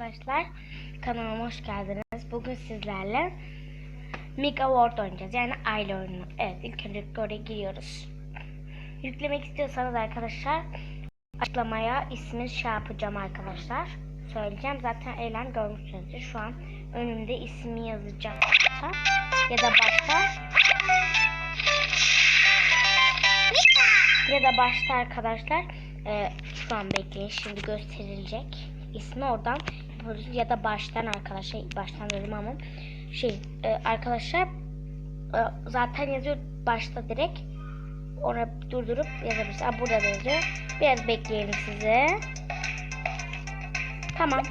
arkadaşlar. Kanalıma hoş geldiniz. Bugün sizlerle Mega World oynayacağız. Yani aile oyunu. Evet ilk önce oraya giriyoruz. Yüklemek istiyorsanız arkadaşlar açıklamaya ismini şey yapacağım arkadaşlar. Söyleyeceğim. Zaten eğlen görmüşsünüzdür. Şu an önümde ismi yazacağım. Ya da başta ya da başta arkadaşlar e, şu an bekleyin şimdi gösterilecek ismi oradan yapıyoruz ya da baştan arkadaşlar baştan dedim ama şey e, arkadaşlar e, zaten yazıyor başta direkt ona durdurup yazabilirsiniz. Aa, burada da yazıyor. Biraz bekleyelim sizi. Tamam.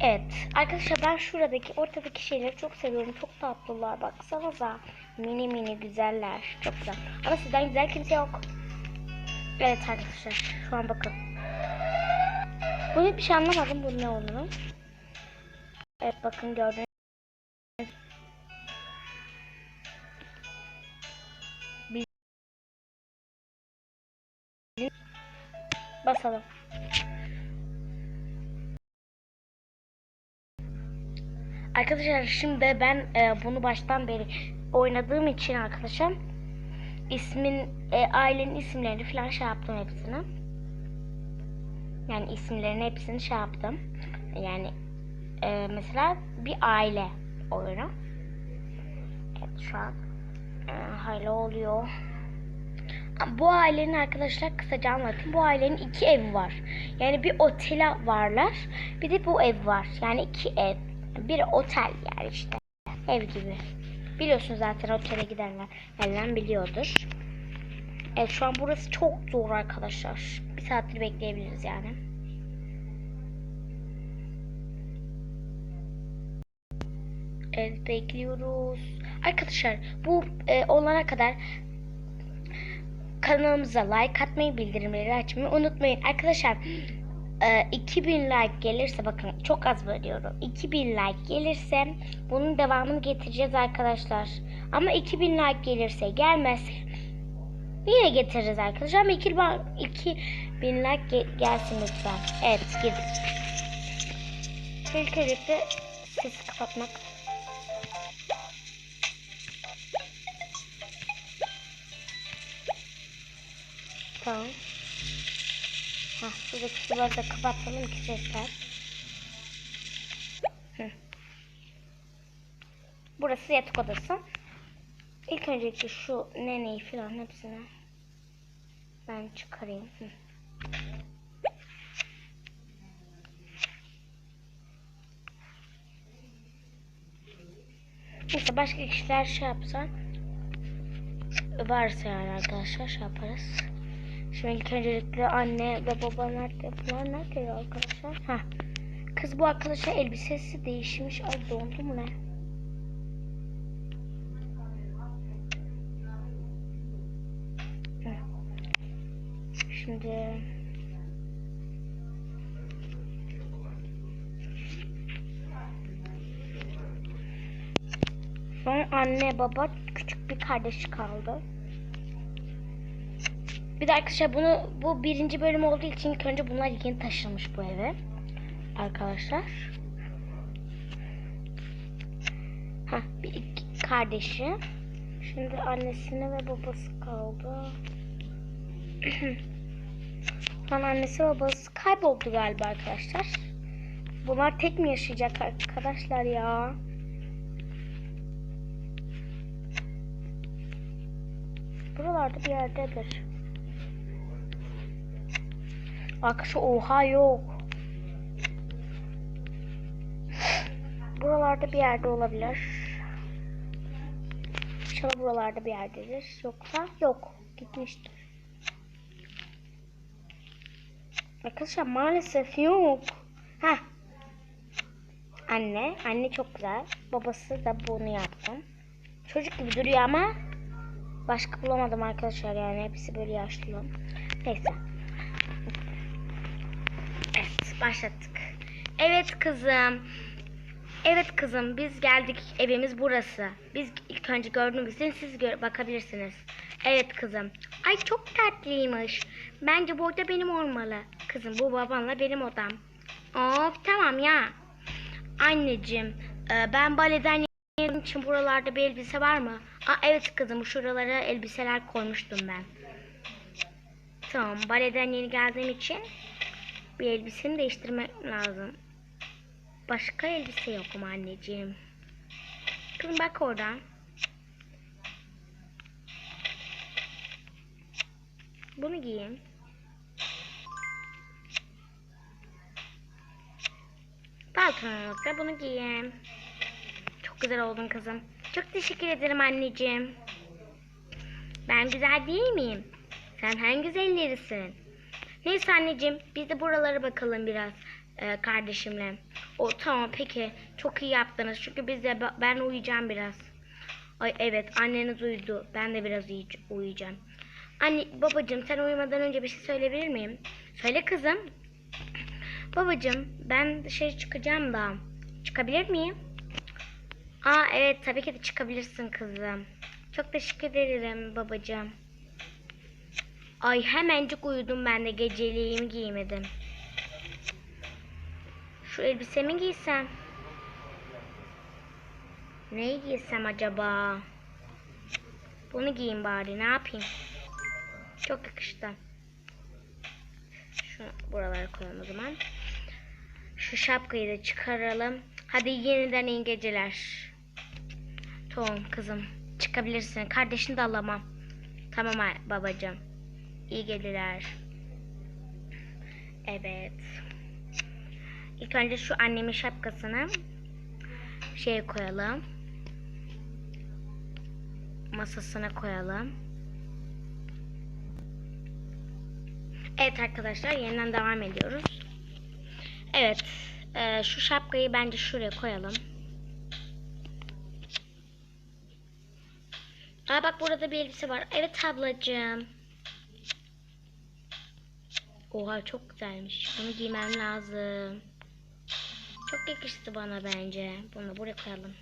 Evet. Arkadaşlar ben şuradaki ortadaki şeyleri çok seviyorum. Çok tatlılar. Baksanıza. Mini mini güzeller. Çok güzel. Ama sizden güzel kimse yok. Evet arkadaşlar. Şu an bakın. Bunu bir şey anlamadım. Bu ne olduğunu. Evet bakın gördüğünüz. Basalım. Arkadaşlar şimdi ben e, bunu baştan beri oynadığım için arkadaşlar ismin e, ailenin isimlerini falan şey yaptım hepsini. Yani isimlerin hepsini şey yaptım. Yani e, mesela bir aile oyunu. Evet şu an e, hala oluyor. Bu ailenin arkadaşlar kısaca anlatayım. Bu ailenin iki evi var. Yani bir otel varlar. Bir de bu ev var. Yani iki ev. Bir otel yani işte. Ev gibi. Biliyorsunuz zaten otele gidenler elden biliyordur. Evet şu an burası çok zor arkadaşlar. Saattir bekleyebiliriz yani. Evet bekliyoruz. Arkadaşlar bu e, olana kadar kanalımıza like atmayı, bildirimleri açmayı unutmayın. Arkadaşlar e, 2000 like gelirse bakın çok az veriyorum. 2000 like gelirse bunun devamını getireceğiz arkadaşlar. Ama 2000 like gelirse gelmez yine getiririz arkadaşlar. Ama 2000, 2000 like ge- gelsin lütfen. Evet gidin. İlk öncelikle sesi kapatmak. Tamam. Hah, şuradaki suları da kapatalım ki sesler. Hı. Burası yatak odası. İlk öncelikle şu neneyi falan hepsini ben çıkarayım. Hı. Neyse başka kişiler şey yapsa varsa yani arkadaşlar şey yaparız. Şimdi ilk öncelikle anne ve baba nerede? Bunlar nerede arkadaşlar? Ha. Kız bu arkadaşa elbisesi değişmiş. Ay dondu mu ne? Şimdi Son anne baba küçük bir kardeşi kaldı. Bir de arkadaşlar bunu bu birinci bölüm olduğu için ilk önce bunlar yeni taşınmış bu eve. Arkadaşlar. Ha bir iki kardeşi. Şimdi annesine ve babası kaldı. Son annesi babası kayboldu galiba arkadaşlar. Bunlar tek mi yaşayacak arkadaşlar ya? Buralarda bir yerdedir. Arkadaşlar oha yok. Buralarda bir yerde olabilir. İnşallah buralarda bir yerdedir. Yoksa yok. Gitmiştir. Arkadaşlar maalesef yok. Ha. Anne. Anne çok güzel. Babası da bunu yaptı. Çocuk gibi duruyor ama başka bulamadım arkadaşlar yani. Hepsi böyle yaşlı. Neyse. Evet başlattık. Evet kızım. Evet kızım biz geldik evimiz burası. Biz ilk önce gördüğümüz için siz gö- bakabilirsiniz. Evet kızım. Ay çok tatlıymış. Bence bu oda benim olmalı. Kızım bu babanla benim odam. Of tamam ya. Anneciğim e, ben baleden yerim için buralarda bir elbise var mı? Aa, evet kızım şuralara elbiseler koymuştum ben. Tamam baleden yeni geldiğim için bir elbisemi değiştirmek lazım. Başka elbise yok mu anneciğim? Kızım bak oradan. Bunu giyeyim. Pantolonlukla bunu giyeyim. Güzel oldun kızım. Çok teşekkür ederim anneciğim. Ben güzel değil miyim? Sen en güzellerisin. Neyse anneciğim biz de buralara bakalım biraz e, kardeşimle. O tamam peki çok iyi yaptınız çünkü biz de ben uyuyacağım biraz. Ay evet anneniz uyudu. Ben de biraz uyuy- uyuyacağım. Anne babacığım sen uyumadan önce bir şey söyleyebilir miyim? Söyle kızım. Babacığım ben dışarı çıkacağım da. Çıkabilir miyim? Aa evet tabii ki de çıkabilirsin kızım. Çok teşekkür ederim babacığım. Ay hemencik uyudum ben de geceliğimi giymedim. Şu elbisemi giysem. Neyi giysem acaba? Bunu giyeyim bari ne yapayım? Çok yakıştı. Şu buralara koyalım o zaman. Şu şapkayı da çıkaralım. Hadi yeniden iyi geceler. Tamam kızım. Çıkabilirsin. Kardeşini de alamam. Tamam babacığım. İyi geceler. Evet. İlk önce şu annemin şapkasını şey koyalım. Masasına koyalım. Evet arkadaşlar yeniden devam ediyoruz. Evet. e, şu şapkayı bence şuraya koyalım. Aa bak burada bir elbise var. Evet ablacığım. Oha çok güzelmiş. Bunu giymem lazım. Çok yakıştı bana bence. Bunu buraya koyalım.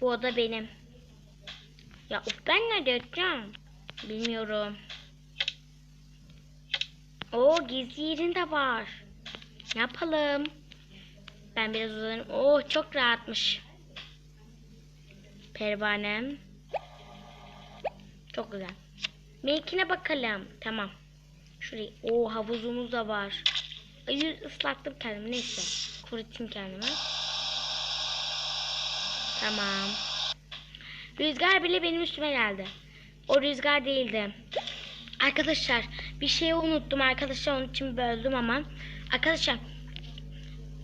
Bu oda benim. Ya of ben nerede yatacağım? Bilmiyorum. Oo gizli yerin de var. Ne yapalım? Ben biraz uzanayım. Oo çok rahatmış. Pervanem. Çok güzel. Benimkine bakalım. Tamam. Şurayı. Oo havuzumuz da var. Yüz ıslattım kendimi. Neyse. Kurutayım kendimi. Tamam. Rüzgar bile benim üstüme geldi. O rüzgar değildi. Arkadaşlar bir şeyi unuttum arkadaşlar onun için böldüm ama. Arkadaşlar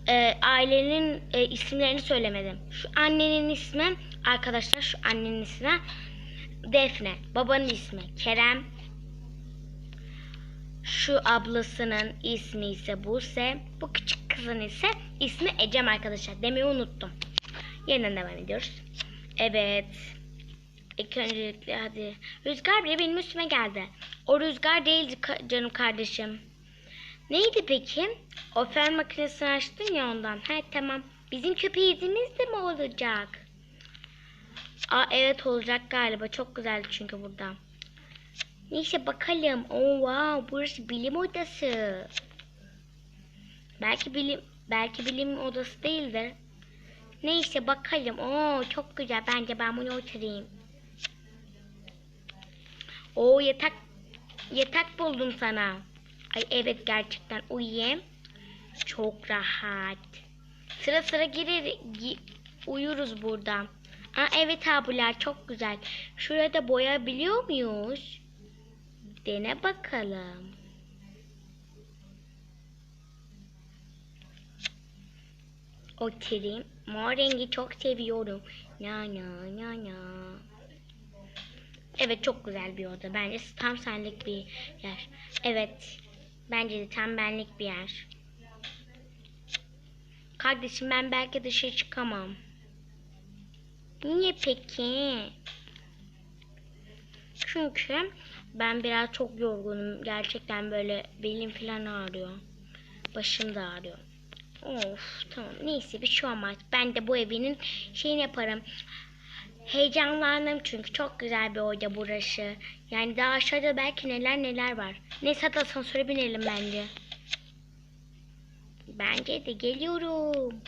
e, ailenin e, isimlerini söylemedim. Şu annenin ismi arkadaşlar şu annenin ismi Defne. Babanın ismi Kerem. Şu ablasının ismi ise Buse. Bu küçük kızın ise ismi Ecem arkadaşlar. Demeyi unuttum. Yeniden devam ediyoruz. Evet. İlk öncelikle hadi. Rüzgar bile benim üstüme geldi. O rüzgar değildi canım kardeşim. Neydi peki? O fön makinesini açtın ya ondan. He tamam. Bizim köpeğimiz de mi olacak? Aa evet olacak galiba. Çok güzeldi çünkü burada. Neyse bakalım. Oh wow burası bilim odası. Belki bilim belki bilim odası değildir. Neyse bakalım. Oo çok güzel. Bence ben bunu oturayım. Oo yatak yatak buldum sana. Ay evet gerçekten uyuyayım. Çok rahat. Sıra sıra girer gi- uyuruz burada. Aa evet abiler çok güzel. Şurada boyayabiliyor muyuz? Dene bakalım. Oturayım. Mor rengi çok seviyorum. Na na na na. Evet çok güzel bir oda. Bence tam senlik bir yer. Evet. Bence de tam benlik bir yer. Kardeşim ben belki dışarı çıkamam. Niye peki? Çünkü ben biraz çok yorgunum. Gerçekten böyle belim falan ağrıyor. Başım da ağrıyor. Of tamam neyse bir şey olmaz. Ben de bu evinin şeyini yaparım. Heyecanlandım çünkü çok güzel bir oda burası. Yani daha aşağıda belki neler neler var. Neyse hadi asansöre binelim bence. Bence de geliyorum.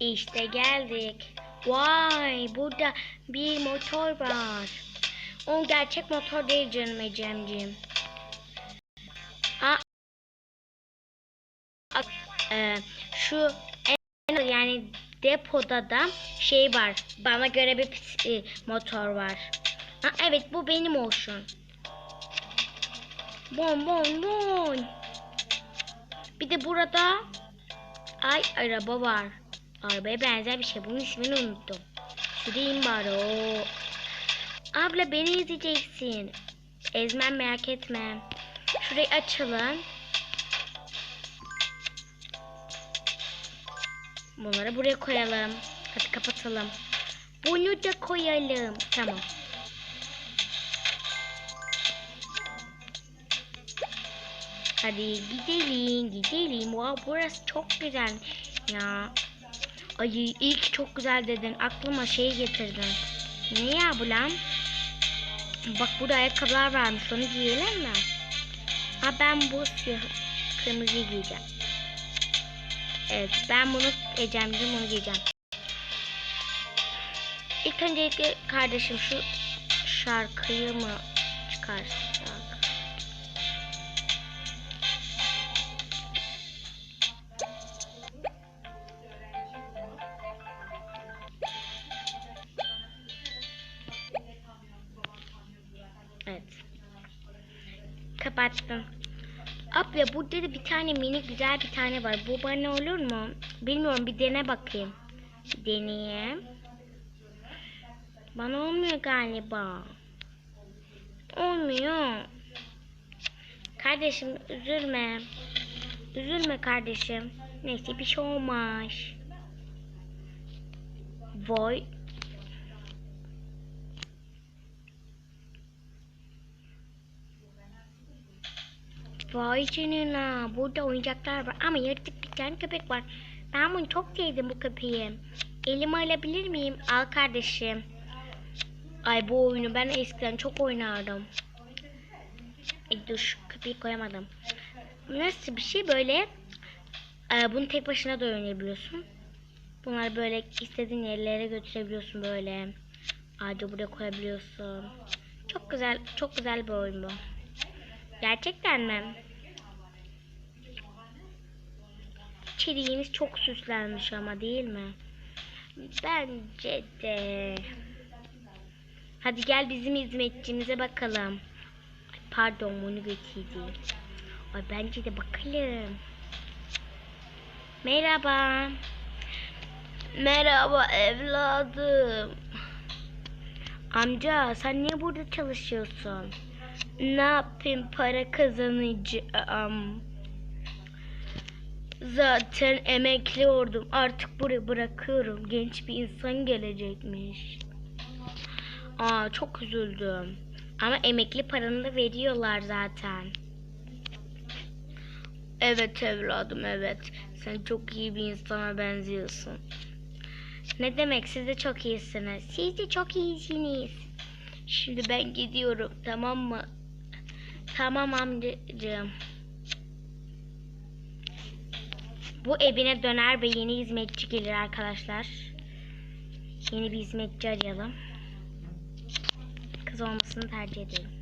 İşte geldik. Vay burada bir motor var. O gerçek motor değil canım Ecem'ciğim. Aa, a- e, şu yani depoda da şey var. Bana göre bir e, motor var. Ha, evet bu benim olsun. Bon bon bon. Bir de burada ay araba var. Arabaya benzer bir şey. Bunun ismini unuttum. Süreyim bari o. Abla beni izleyeceksin. Ezmem merak etme. Şurayı açalım. Bunları buraya koyalım. Hadi kapatalım. Bunu da koyalım. Tamam. Hadi gidelim, gidelim. Wow, burası çok güzel. Ya. Ay ki çok güzel dedin. Aklıma şey getirdin. Ne ya bu lan? Bak burada ayakkabılar varmış. Onu giyelim mi? Ha ben bu siyah kırmızı giyeceğim. Evet ben bunu Ecem'cim bunu giyeceğim. İlk öncelikle kardeşim şu şarkıyı mı çıkarsak? Evet. Kapattım. Abla burada da bir tane mini güzel bir tane var. Bu bana olur mu? Bilmiyorum bir dene bakayım. Deneyeyim. Bana olmuyor galiba. Olmuyor. Kardeşim üzülme. Üzülme kardeşim. Neyse bir şey olmaz. Vay. Vay canına. Burada oyuncaklar var ama yaratık bir tane köpek var. Ben bunu çok sevdim bu köpeği. Elime alabilir miyim? Al kardeşim. Ay bu oyunu ben eskiden çok oynardım. Ay dur köpeği koyamadım. Nasıl bir şey böyle? Ee, bunu tek başına da oynayabiliyorsun. Bunları böyle istediğin yerlere götürebiliyorsun böyle. Ağacı buraya koyabiliyorsun. Çok güzel, çok güzel bir oyun bu. Gerçekten mi? İçeriğimiz çok süslenmiş ama değil mi? Bence de. Hadi gel bizim hizmetçimize bakalım. Ay, Pardon bunu getirdi. Ay bence de bakalım. Merhaba. Merhaba evladım. Amca sen niye burada çalışıyorsun? Ne yapayım para kazanacağım. Zaten emekli oldum. Artık burayı bırakıyorum. Genç bir insan gelecekmiş. Aa çok üzüldüm. Ama emekli paranı da veriyorlar zaten. Evet evladım evet. Sen çok iyi bir insana benziyorsun. Ne demek siz de çok iyisiniz. Siz de çok iyisiniz. Şimdi ben gidiyorum tamam mı? Tamam amcacığım. Bu evine döner ve yeni hizmetçi gelir arkadaşlar. Yeni bir hizmetçi arayalım. Kız olmasını tercih ederim.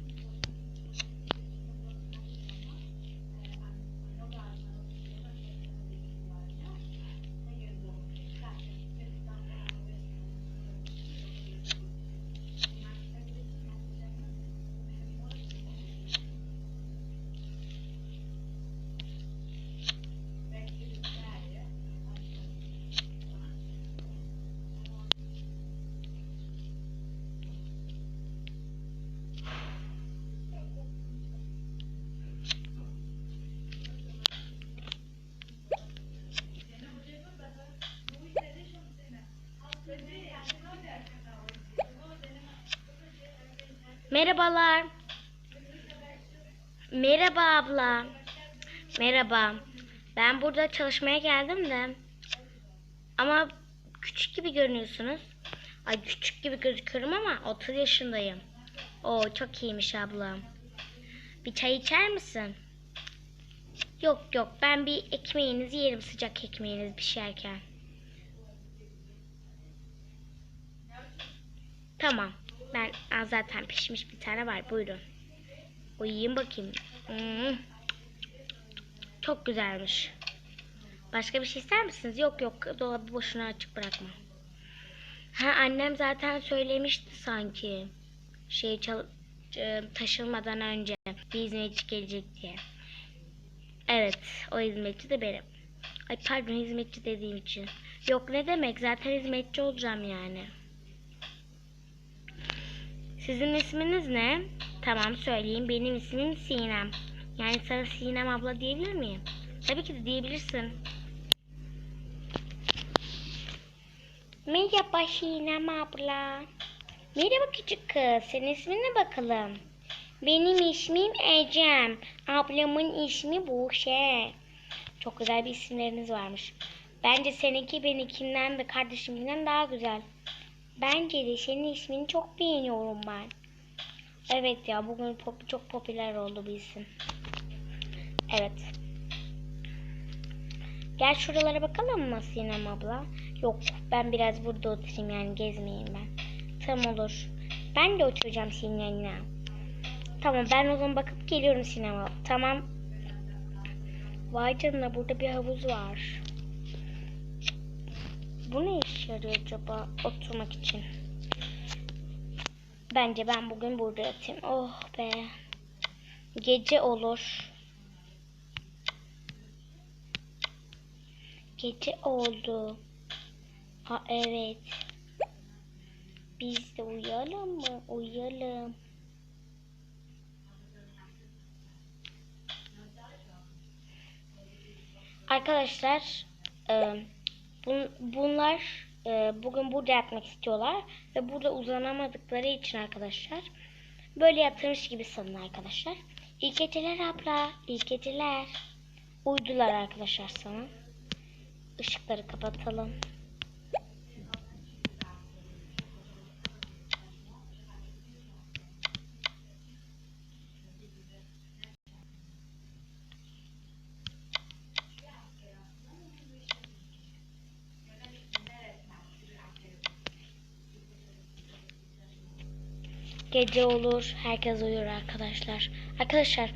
Merhabalar. Merhaba abla. Merhaba. Ben burada çalışmaya geldim de. Ama küçük gibi görünüyorsunuz. Ay küçük gibi gözüküyorum ama 30 yaşındayım. Oo çok iyiymiş abla. Bir çay içer misin? Yok yok ben bir ekmeğinizi yerim sıcak ekmeğiniz pişerken. Tamam. Ben Aa, zaten pişmiş bir tane var. Buyurun. Uyuyayım bakayım. Hmm. Çok güzelmiş. Başka bir şey ister misiniz? Yok yok. Dolabı boşuna açık bırakma. Ha annem zaten söylemişti sanki. Şey çal e, taşınmadan önce bir hizmetçi gelecek diye. Evet, o hizmetçi de benim. Ay pardon hizmetçi dediğim için. Yok ne demek zaten hizmetçi olacağım yani. Sizin isminiz ne? Tamam söyleyeyim. Benim ismim Sinem. Yani sana Sinem abla diyebilir miyim? Tabii ki de diyebilirsin. Merhaba Sinem abla. Merhaba küçük kız. Senin ismin ne bakalım? Benim ismim Ecem. Ablamın ismi Buşe. Çok güzel bir isimleriniz varmış. Bence seninki benimkinden de kardeşimkinden daha güzel. Bence de senin ismini çok beğeniyorum ben. Evet ya bugün pop, çok popüler oldu bu isim. Evet. Gel şuralara bakalım mı Sinem abla? Yok ben biraz burada oturayım yani gezmeyeyim ben. Tamam olur. Ben de oturacağım yanına. Tamam ben o zaman bakıp geliyorum Sinem abla. Tamam. Vay canına burada bir havuz var. Bu ne işe yarıyor acaba oturmak için? Bence ben bugün burada yatayım. Oh be. Gece olur. Gece oldu. Ha evet. Biz de uyuyalım mı? Uyuyalım. Arkadaşlar e, bun- bunlar e, bugün burada yatmak istiyorlar ve burada uzanamadıkları için arkadaşlar böyle yatırmış gibi sanın arkadaşlar. İyi geceler abla, iyi geceler. Uydular arkadaşlar sana. Işıkları kapatalım. Gece olur, herkes uyur arkadaşlar. Arkadaşlar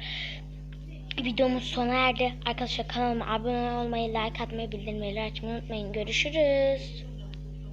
videomuz sona erdi. Arkadaşlar kanalıma abone olmayı, like atmayı, bildirimleri açmayı unutmayın. Görüşürüz.